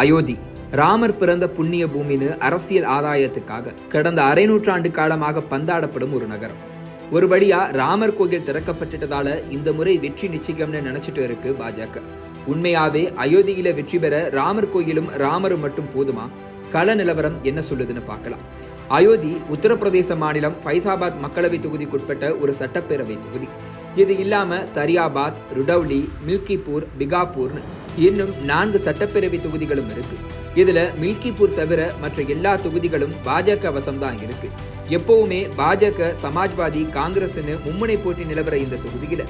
அயோத்தி. ராமர் பிறந்த புண்ணிய பூமின்னு அரசியல் ஆதாயத்துக்காக கடந்த அரை நூற்றாண்டு காலமாக பந்தாடப்படும் ஒரு நகரம். ஒரு வழியா ராமர் கோயில் திறக்கப்பட்டுட்டதால இந்த முறை வெற்றி நிச்சயம்னு நினைச்சிட்டு இருக்கு பாஜக. உண்மையாவே அயோத்தியில வெற்றி பெற ராமர் கோயிலும் ராமரும் மட்டும் போதுமா? கள நிலவரம் என்ன சொல்லுதுன்னு பார்க்கலாம். அயோத்தி உத்தரப்பிரதேச மாநிலம் ஃபைசாபாத் மக்களவை தொகுதிக்குட்பட்ட ஒரு சட்டப்பேரவை தொகுதி. இது இல்லாம தரியாபாத் ருடௌலி மில்கிப்பூர் பிகாப்பூர்னு இன்னும் நான்கு சட்டப்பேரவை தொகுதிகளும் இருக்கு. இதுல மில்கிபூர் தவிர மற்ற எல்லா தொகுதிகளும் பாஜக வசம்தான் இருக்கு. எப்பவுமே பாஜக சமாஜ்வாதி காங்கிரஸ்னு மும்முனை போட்டி நிலவர இந்த தொகுதியில.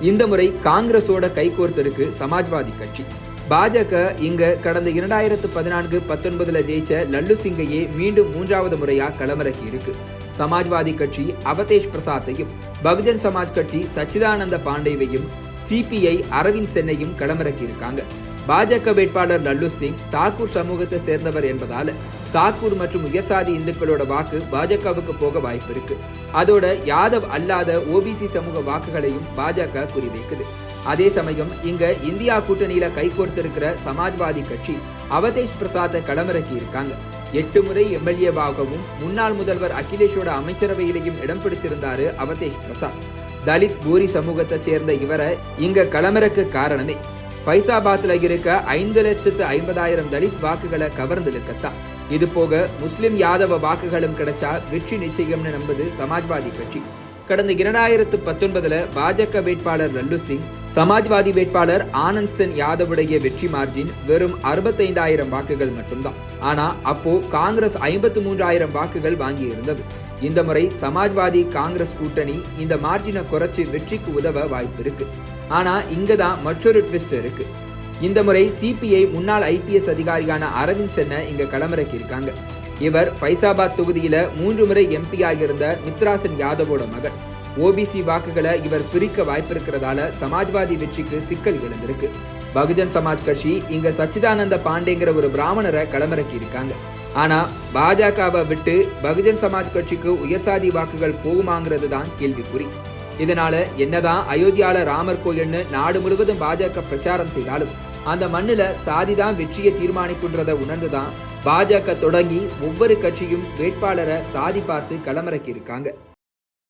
இந்த முறை காங்கிரஸோட கைகோர்த்திருக்கு சமாஜ்வாதி கட்சி. பாஜக இங்க கடந்த இரண்டாயிரத்து பதினான்கு பத்தொன்பதுல ஜெயிச்ச லல்லு சிங்கையே மீண்டும் மூன்றாவது முறையா களமிறக்கி இருக்கு. சமாஜ்வாதி கட்சி அவதேஷ் பிரசாத்தையும் பகுஜன் சமாஜ் கட்சி சச்சிதானந்த பாண்டேவையும் சிபிஐ அரவிந்த் சென்னையும் களமிறக்கி இருக்காங்க பாஜக வேட்பாளர் லல்லு சிங் தாக்கூர் சமூகத்தை சேர்ந்தவர் என்பதால தாக்கூர் மற்றும் உயர்சாதி இந்துக்களோட வாக்கு பாஜகவுக்கு போக வாய்ப்பு இருக்கு. அதோட யாதவ் அல்லாத ஓபிசி சமூக வாக்குகளையும் பாஜக குறிவைக்குது. அதே சமயம் இங்க இந்தியா கூட்டணியில கைகோர்த்திருக்கிற சமாஜ்வாதி கட்சி அவதேஷ் பிரசாத்தை களமிறக்கி இருக்காங்க எட்டு முறை எம்எல்ஏவாகவும் முன்னாள் முதல்வர் அகிலேஷோட அமைச்சரவையிலையும் இடம் பிடிச்சிருந்தாரு அவதேஷ் பிரசாத். தலித் பூரி சமூகத்தை சேர்ந்த இவரை இங்க களமிறக்கு காரணமே. ஃபைசாபாத்ல இருக்க ஐந்து லட்சத்து ஐம்பதாயிரம் தலித் வாக்குகளை கவர்ந்திருக்கத்தான் இது போக முஸ்லிம் யாதவ வாக்குகளும் கிடைச்சா வெற்றி நிச்சயம்னு நம்புது சமாஜ்வாதி கட்சி. கடந்த இரண்டாயிரத்து பத்தொன்பதுல பாஜக வேட்பாளர் லல்லு சிங் சமாஜ்வாதி வேட்பாளர் ஆனந்த் சென் யாதவுடைய வெற்றி மார்ஜின் வெறும் அறுபத்தைந்தாயிரம் வாக்குகள் மட்டும்தான். ஆனா அப்போ காங்கிரஸ் ஐம்பத்து மூன்றாயிரம் வாக்குகள் வாங்கி இருந்தது இந்த முறை சமாஜ்வாதி காங்கிரஸ் கூட்டணி இந்த மார்ஜினை குறைச்சி வெற்றிக்கு உதவ வாய்ப்பு இருக்கு. ஆனா இங்க தான் மற்றொரு ட்விஸ்ட் இருக்கு. இந்த முறை சிபிஐ முன்னாள் ஐபிஎஸ் அதிகாரியான அரவிந்த் சென்னை இங்க களமிறக்கி இருக்காங்க இவர் ஃபைசாபாத் தொகுதியில மூன்று முறை எம்பி ஆகியிருந்த மித்ராசன் யாதவோட மகன். ஓபிசி வாக்குகளை இவர் பிரிக்க வாய்ப்பிருக்கிறதால சமாஜ்வாதி வெற்றிக்கு சிக்கல் எழுந்திருக்கு. பகுஜன் சமாஜ் கட்சி இங்க சச்சிதானந்த பாண்டேங்கிற ஒரு பிராமணரை களமிறக்கி இருக்காங்க ஆனால் பாஜகவை விட்டு பகுஜன் சமாஜ் கட்சிக்கு உயர்சாதி வாக்குகள் போகுமாங்கிறது தான் கேள்விக்குறி. இதனால என்னதான் அயோத்தியால ராமர் கோயில்னு நாடு முழுவதும் பாஜக பிரச்சாரம் செய்தாலும் அந்த மண்ணில் சாதி தான் வெற்றியை தீர்மானிக்குன்றதை உணர்ந்துதான் பாஜக தொடங்கி ஒவ்வொரு கட்சியும் வேட்பாளரை சாதி பார்த்து களமிறக்கி இருக்காங்க